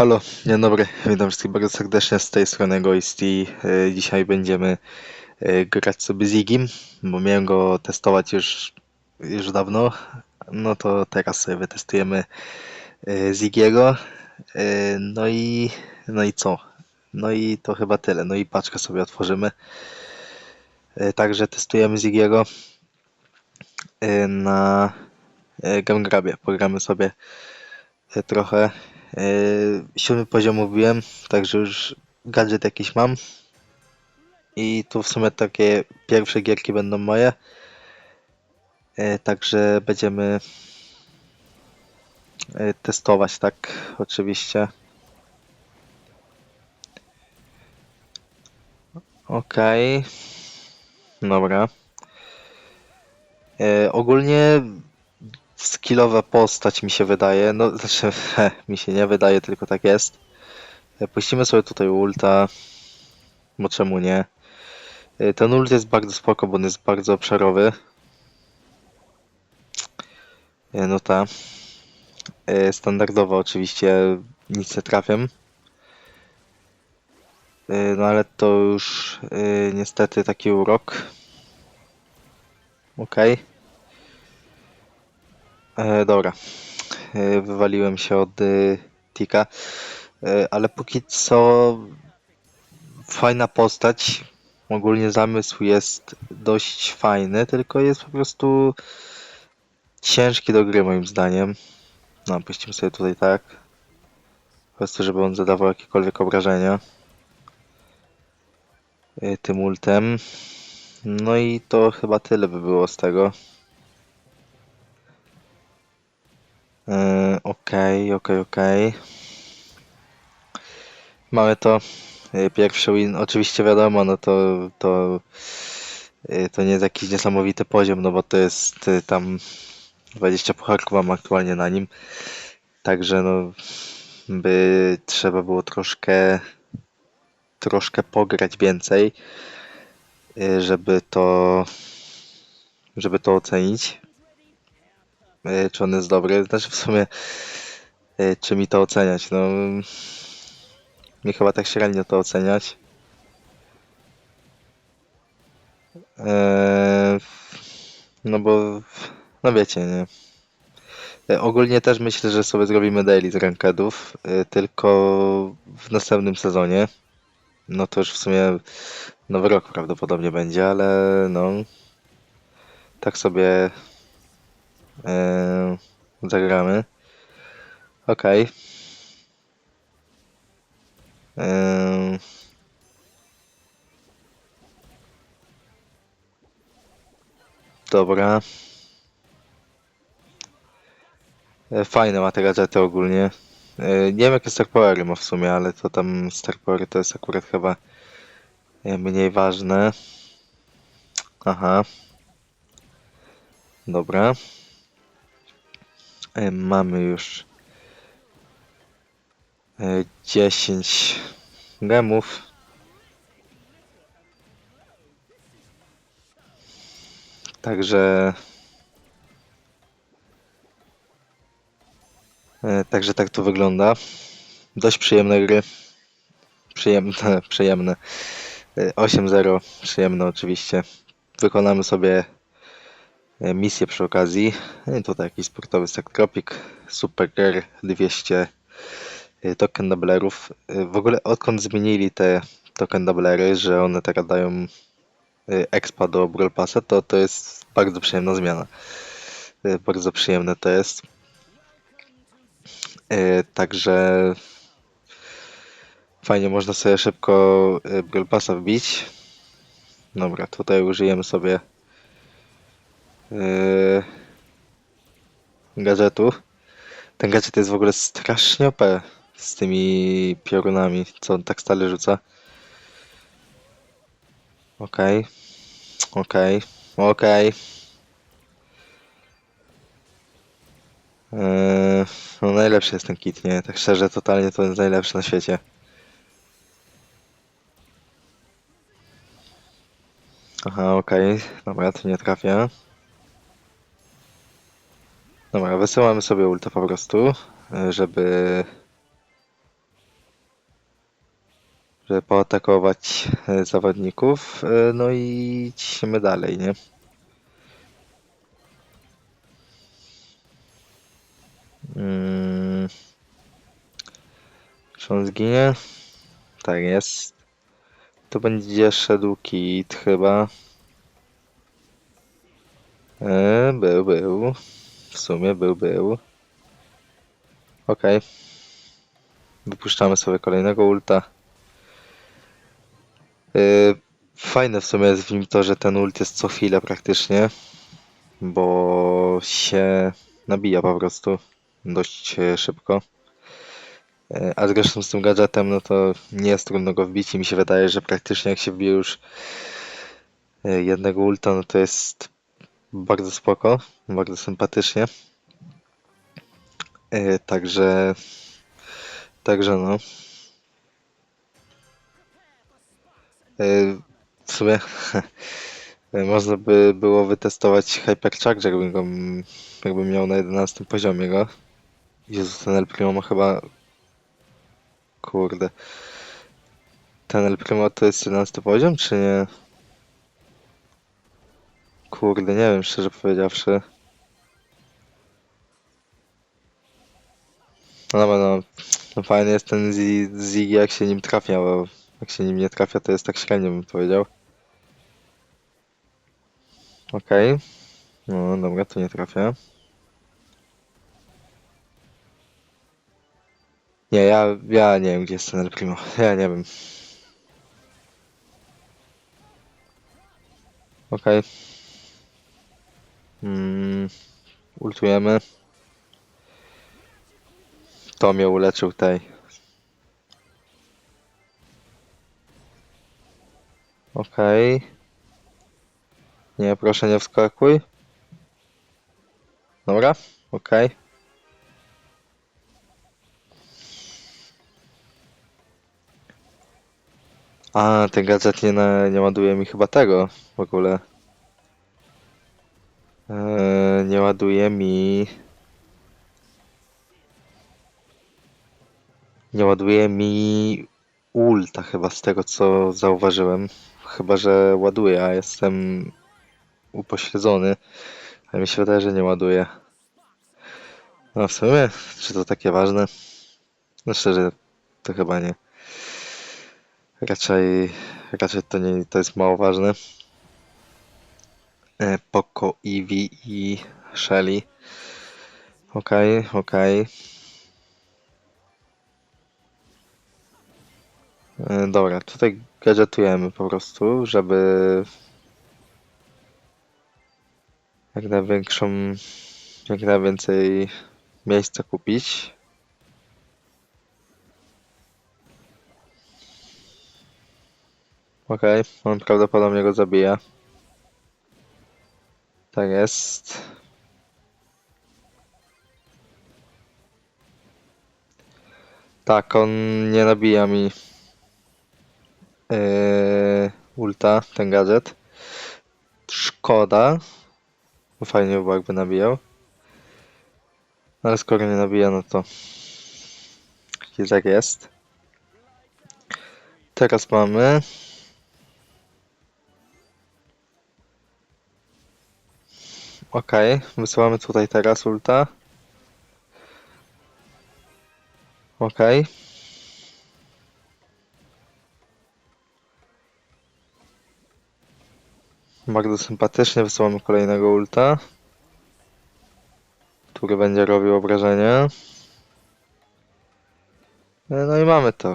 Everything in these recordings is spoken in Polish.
Halo, dzień dobry, witam wszystkich bardzo serdecznie z tej strony Egoist i e, dzisiaj będziemy e, grać sobie z Igim, bo miałem go testować już, już dawno, no to teraz sobie wytestujemy e, Zigiego, no i no i co? No i to chyba tyle, no i paczkę sobie otworzymy. Także testujemy Zigiego na Gamgrabie, pogramy sobie trochę. E, Siódmy poziom mówiłem, także już gadżet jakiś mam. I tu w sumie takie pierwsze gierki będą moje. E, Także będziemy e, testować, tak, oczywiście. Okej. Dobra. E, ogólnie skillowa postać mi się wydaje, no znaczy he, mi się nie wydaje, tylko tak jest. E, Puścimy sobie tutaj ulta, bo czemu nie. E, Ten ult jest bardzo spoko, bo on jest bardzo obszarowy. E, No ta. Standardowo oczywiście nic nie trafię. E, No ale to już niestety taki urok. Okej. E, dobra. E, wywaliłem się od y, Tika. E, ale póki co fajna postać. Ogólnie zamysł jest dość fajny, tylko jest po prostu ciężki do gry moim zdaniem. No, puścimy sobie tutaj tak. Po prostu, żeby on zadawał jakiekolwiek obrażenia. E, tym ultem. No i to chyba tyle by było z tego. Okej, okej, okej. Mamy to. E, Pierwszy win, oczywiście wiadomo, no to, to, e, to nie jest jakiś niesamowity poziom, no bo to jest e, tam 20 pucharków mam aktualnie na nim. Także no, by trzeba było troszkę, troszkę pograć więcej, e, żeby to, żeby to ocenić e, czy on jest dobry. Znaczy w sumie, e, czy mi to oceniać? No, mi chyba tak średnio to oceniać. E, no bo, no wiecie, nie. E, Ogólnie też myślę, że sobie zrobimy daily z rankedów, e, tylko w następnym sezonie. No to już w sumie nowy rok prawdopodobnie będzie, ale no, tak sobie e, zagramy. Okej. Em, Dobra. E, Fajne ma te gadżety ogólnie. E, Nie wiem jakie Star ma w sumie, ale to tam Star to jest akurat chyba e, mniej ważne. Aha. Dobra. E, Mamy już e, 10 gemów. Także e, Także tak to wygląda. Dość przyjemne gry. Przyjemne, przyjemne. E, 8-0, przyjemne oczywiście. Wykonamy sobie misję przy okazji. Tutaj jakiś sportowy Saktropic, Super Girl 200 e, token doublerów. E, W ogóle odkąd zmienili te token doublery, że one teraz dają e, expa do Brawl Passa, to to jest bardzo przyjemna zmiana. Bardzo przyjemne to jest. Także fajnie można sobie szybko Brawl Passa wbić. Dobra, tutaj użyjemy sobie gadżetu. Ten gadżet jest w ogóle strasznie OP z tymi piorunami, co on tak stale rzuca. Okej, okej, okej. Eee, No najlepszy jest ten kit, nie? Tak szczerze, totalnie to jest najlepszy na świecie. Aha, okej. Dobra, to nie trafię. Dobra, wysyłamy sobie ulta po prostu, e, żeby żeby poatakować e, zawodników. E, No i ciśniemy dalej, nie? Mm. Czy on zginie? Tak jest. To będzie szedł kit chyba. E, był, był. W sumie był, był. Okej. Wypuszczamy sobie kolejnego ulta. Yy, fajne w sumie jest w nim to, że ten ult jest co chwilę praktycznie, bo się nabija po prostu dość szybko. Yy, A zresztą z tym gadżetem, no to nie jest trudno go wbić i mi się wydaje, że praktycznie jak się wbije już yy, jednego ulta, no to jest bardzo spoko, bardzo sympatycznie. Yy, Także, także no. Yy, W sumie można by było wytestować Hypercharger, jakbym, go, jakbym miał na 11 poziomie go. Jezu, ten El Primo ma chyba... Kurde. Ten El Primo to jest 11 poziom, czy nie? Kurde, nie wiem, szczerze powiedziawszy. No no, no fajny jest ten Zi- Ziggy, jak się nim trafia, bo jak się nim nie trafia, to jest tak średnio, bym powiedział. Okej. No dobra, to nie trafia. Nie, ja, ja nie wiem, gdzie jest ten El Primo. Ja nie wiem. Okej. Mm, ultujemy. To mnie uleczył tej. Okej. Nie, proszę nie wskakuj. Dobra, okej. A, ten gadżet nie, na, nie ładuje mi chyba tego w ogóle. Eee, nie ładuje mi... Nie ładuje mi ulta chyba z tego co zauważyłem. Chyba, że ładuje, a jestem upośledzony. Ale mi się wydaje, że nie ładuje. No w sumie, czy to takie ważne? No szczerze, to chyba nie. Raczej, raczej to nie, to jest mało ważne. E, Poco, Eevee i Shelly. Okej, okej. E, Dobra, tutaj gadżetujemy po prostu, żeby jak największą, jak najwięcej miejsca kupić. Okej, on prawdopodobnie go zabija. Tak jest. Tak, on nie nabija mi yy, ulta, ten gadżet. Szkoda. Fajnie by było, jakby nabijał. No Ale skoro nie nabija, no to jak jest. Teraz mamy Okej, wysyłamy tutaj teraz ulta. Okej. Bardzo sympatycznie wysyłamy kolejnego ulta. Który będzie robił obrażenia. E, No i mamy to.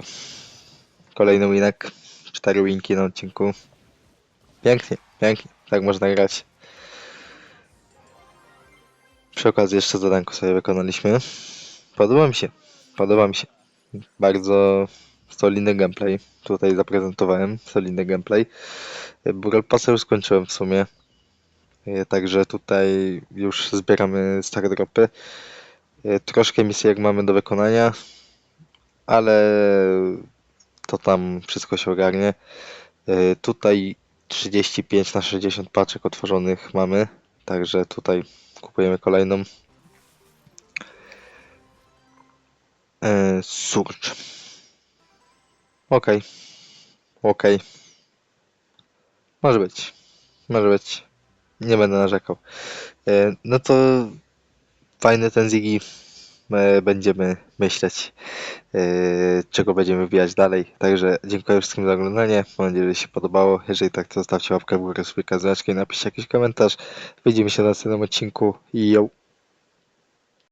Kolejny winek. Cztery winki na odcinku. Pięknie, pięknie. Tak można grać. Przy okazji jeszcze zadanko sobie wykonaliśmy. Podoba mi się. Podoba mi się. Bardzo solidny gameplay. Tutaj zaprezentowałem solidny gameplay. Brawl Passa już skończyłem w sumie. E, Także tutaj już zbieramy stare dropy. E, Troszkę misji jak mamy do wykonania, ale to tam wszystko się ogarnie. E, Tutaj 35 na 60 paczek otworzonych mamy, także tutaj kupujemy kolejną. E, Surge. Ok. okej. Może być. Może być. Nie będę narzekał. E, No to fajny ten Ziggy. Będziemy myśleć, e, czego będziemy wybijać dalej. Także dziękuję wszystkim za oglądanie. Mam nadzieję, że się podobało. Jeżeli tak, to zostawcie łapkę w górę, subika, znaczkę i napiszcie jakiś komentarz. Widzimy się na następnym odcinku i!